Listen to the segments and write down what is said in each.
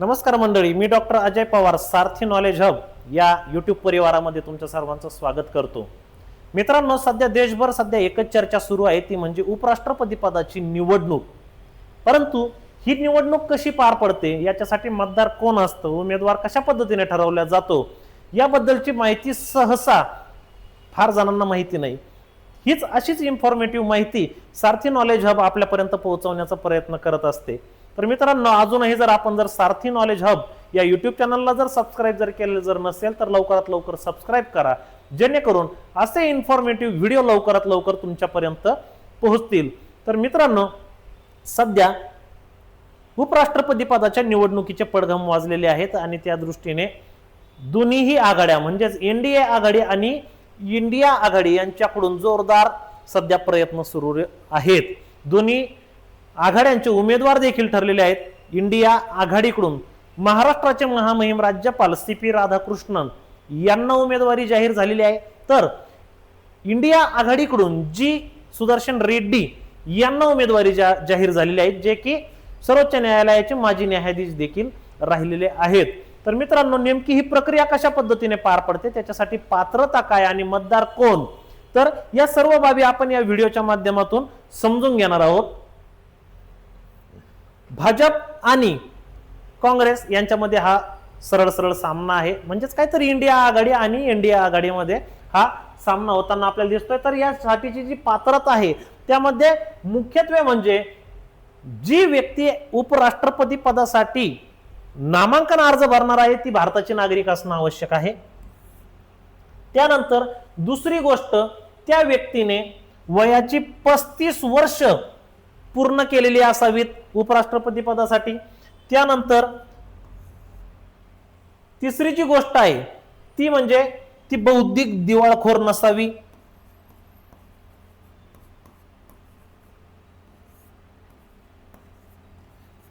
नमस्कार मंडळी मी doctor Ajay Pawar Sarathi knowledge hub या यूट्यूब परिवारामध्ये तुमच्या सर्वांचं स्वागत करतो. मित्रांनो सध्या देशभर सध्या एकच चर्चा सुरू आहे ती म्हणजे उपराष्ट्रपती पदाची निवडणूक. परंतु ही निवडणूक कशी पार पडते याच्यासाठी मतदार कोण असतं उमेदवार कशा पद्धतीने ठरवला जातो याबद्दलची माहिती सहसा फार जणांना माहिती नाही. हीच अशीच इन्फॉर्मेटिव्ह माहिती सारथी नॉलेज हब आपल्यापर्यंत पोहोचवण्याचा प्रयत्न करत असते. तर मित्रांनो अजूनही जर आपण जर सारथी नॉलेज हब या युट्यूब चॅनलला जर सबस्क्राईब जर केलेलं जर नसेल तर लवकरात लवकर सबस्क्राईब करा. जेणेकरून असे इन्फॉर्मेटिव्ह व्हिडिओ लवकरात लवकर तुमच्यापर्यंत पोहोचतील. तर मित्रांनो सध्या उपराष्ट्रपती पदाच्या निवडणुकीचे पडघम वाजलेले आहेत आणि त्या दृष्टीने दोन्हीही आघाड्या म्हणजेच एनडीए आघाडी आणि इंडिया आघाडी यांच्याकडून जोरदार सध्या प्रयत्न सुरू आहेत. दोन्ही आघाड्यांचे उमेदवार देखील ठरलेले आहेत. इंडिया आघाडीकडून महाराष्ट्राचे महामहिम राज्यपाल सी पी राधाकृष्णन यांना उमेदवारी जाहीर झालेली आहे. तर इंडिया आघाडीकडून जी सुदर्शन रेड्डी यांना उमेदवारी जा जाहीर झालेली आहे जे की सर्वोच्च न्यायालयाचे माजी न्यायाधीश देखील राहिलेले आहेत. तर मित्रांनो नेमकी ही प्रक्रिया कशा पद्धतीने पार पडते? त्याच्यासाठी पात्रता काय आणि मतदार कोण? तर या सर्व बाबी आपण या व्हिडिओच्या माध्यमातून समजून घेणार आहोत. भाजप आणि काँग्रेस यांच्यामध्ये हा सरळ सरळ सामना आहे. म्हणजेच काहीतरी इंडिया आघाडी आणि इंडिया आघाडीमध्ये हा सामना होताना आपल्याला दिसतोय. तर यासाठीची जी पात्रता आहे त्यामध्ये मुख्यत्वे म्हणजे जी व्यक्ती उपराष्ट्रपती पदासाठी नामांकन अर्ज भरणार आहे ती भारताची नागरिक असणं आवश्यक आहे. त्यानंतर दुसरी गोष्ट त्या व्यक्तीने वयाची पस्तीस वर्ष पूर्ण केलेली असावीत उपराष्ट्रपती पदासाठी. त्यानंतर तिसरी जी गोष्ट आहे ती म्हणजे ती बौद्धिक दिवाळखोर नसावी.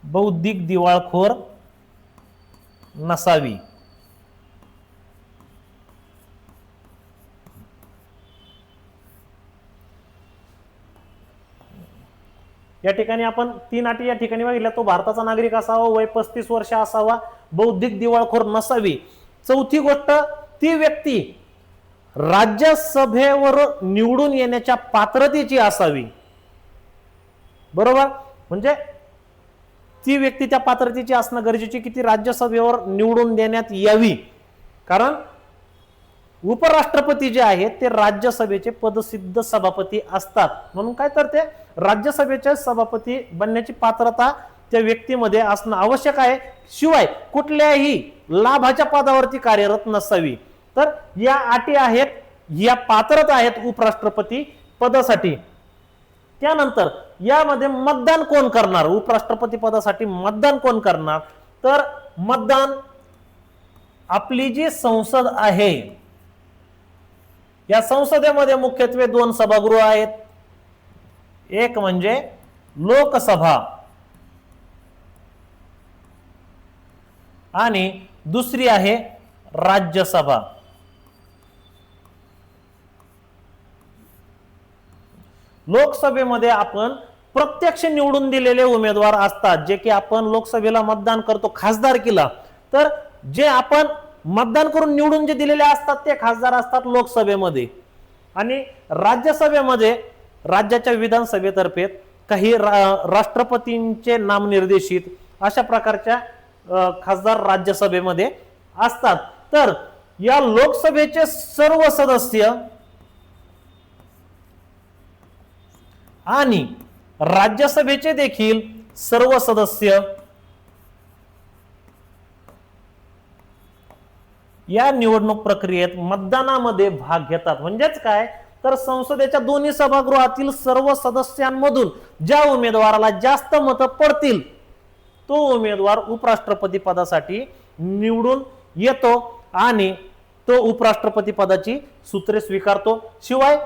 बौद्धिक दिवाळखोर नसावी. या ठिकाणी आपण तीन अटी या ठिकाणी बघितल्या. तो भारताचा नागरिक असावा वय पस्तीस वर्ष असावा बौद्धिक दिवाळखोर नसावी. चौथी गोष्ट ती व्यक्ती राज्यसभेवर निवडून येण्याच्या पात्रतेची असावी. बरोबर? म्हणजे ती व्यक्ती त्या पात्रतेची असणं गरजेची की ती राज्यसभेवर निवडून देण्यात यावी. कारण उपराष्ट्रपती जे आहेत ते राज्यसभेचे पदसिद्ध सभापती असतात. म्हणून काय तर ते राज्यसभेचे सभापती बनण्याची पात्रता त्या व्यक्तीमध्ये असणं आवश्यक आहे. शिवाय कुठल्याही लाभाच्या पदावरती कार्यरत नसावी. तर या अटी आहेत या पात्रता आहेत उपराष्ट्रपती पदासाठी. त्यानंतर यामध्ये मतदान कोण करणार? उपराष्ट्रपती पदासाठी मतदान कोण करणार? तर मतदान आपली जी संसद आहे या संसदेमध्ये मुख्यत्वे दोन सभागृह आहेत. एक म्हणजे लोकसभा. आणि दुसरी आहे राज्यसभा. लोकसभेमध्ये आपण प्रत्यक्ष निवडून दिलेले उमेदवार असतात जे की आपण लोकसभेला मतदान करतो खासदारकीला. तर जे आपण मतदान करून निवडून जे दिलेले असतात ते खासदार असतात लोकसभेमध्ये. आणि राज्यसभेमध्ये राज्याच्या विधानसभेतर्फे काही रा- राष्ट्रपतींचे नामनिर्देशित अशा प्रकारच्या खासदार राज्यसभेमध्ये असतात. तर या लोकसभेचे सर्व सदस्य आणि राज्यसभेचे देखील सर्व सदस्य या निवडणूक प्रक्रियेत मतदानामध्ये भाग घेतात. म्हणजेच काय? तर संसदेच्या दोन्ही सभागृहातील सर्व सदस्यांमधून ज्या उमेदवाराला जास्त मतं पडतील तो उमेदवार उपराष्ट्रपती पदासाठी निवडून येतो आणि तो उपराष्ट्रपती पदाची सूत्रे स्वीकारतो. शिवाय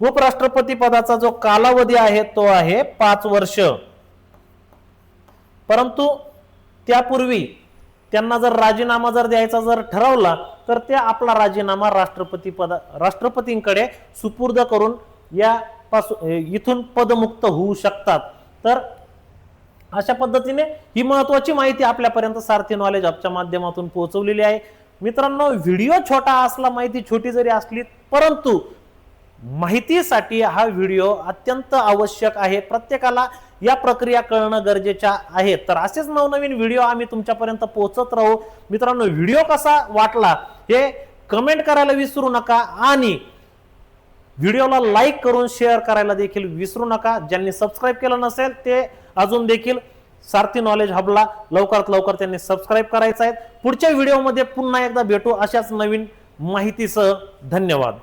उपराष्ट्रपती पदाचा जो कालावधी आहे तो आहे पाच वर्ष. परंतु त्यापूर्वी त्यांना जर राजीनामा जर द्यायचा जर ठरवला तर ते आपला राजीनामा राष्ट्रपती पदा राष्ट्रपतींकडे सुपूर्द करून या पासून इथून पदमुक्त होऊ शकतात. तर अशा पद्धतीने ही महत्वाची माहिती आपल्यापर्यंत सारथी नॉलेज हबच्या माध्यमातून पोहोचवलेली आहे. मित्रांनो व्हिडिओ छोटा असला माहिती छोटी जरी असली परंतु माहितीसाठी हा व्हिडिओ अत्यंत आवश्यक आहे. प्रत्येकाला या प्रक्रिया कळणं गरजेच्या आहे. तर असेच नवनवीन व्हिडिओ आम्ही तुमच्यापर्यंत पोहोचत राहू. मित्रांनो व्हिडिओ कसा वाटला? हे कमेंट करायला विसरू नका आणि व्हिडिओला लाईक करून शेअर करायला देखील विसरू नका. ज्यांनी सबस्क्राईब केलं नसेल ते अजून देखील सारथी नॉलेज हबला लवकरात लवकर त्यांनी सबस्क्राईब करायचं आहे. पुढच्या व्हिडिओमध्ये पुन्हा एकदा भेटू अशाच नवीन माहितीसह. धन्यवाद.